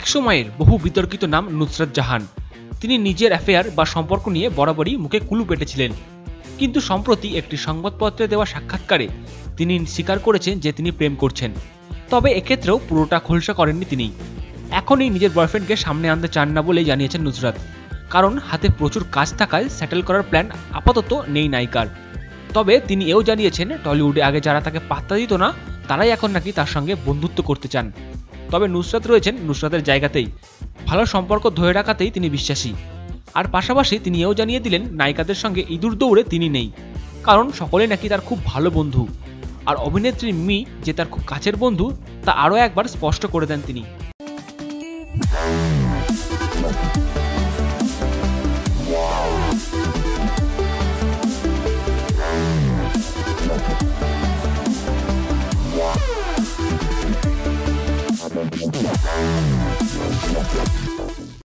একসময়ের বহু বিতর্কিত নাম নুসরাত জাহান। তিনি নিজের অ্যাফেয়ার বা সম্পর্ক নিয়ে বরাবরই মুখে কুলু পেটেছিলেন। কিন্তু সম্প্রতি একটি সংবাদপত্রে দেওয়া সাক্ষাৎকারে তিনি স্বীকার করেছেন যে তিনি প্রেম করছেন। তবে এক্ষেত্রেও পুরোটা খোলসা করেননি তিনি। এখনই নিজের বয়ফ্রেন্ডকে সামনে আনতে চান না বলেই জানিয়েছেন নুসরাত। কারণ হাতে প্রচুর কাজ থাকায় সেটেল করার প্ল্যান আপাতত নেই নায়িকার। তবে তিনি এও জানিয়েছেন, টলিউডে আগে যারা তাকে পাত্তা দিত না, তারাই এখন নাকি তার সঙ্গে বন্ধুত্ব করতে চান। তবে নুসরাত রয়েছেন নুসরাতের জায়গাতেই। ভালো সম্পর্ক ধরে রাখাতেই তিনি বিশ্বাসী। আর পাশাপাশি তিনি এও জানিয়ে দিলেন, নায়িকাদের সঙ্গে ইঁদুর দৌড়ে তিনি নেই। কারণ সকলে নাকি তার খুব ভালো বন্ধু। আর অভিনেত্রী মি, যে তার খুব কাছের বন্ধু, তা আরও একবার স্পষ্ট করে দেন তিনি। Thank you.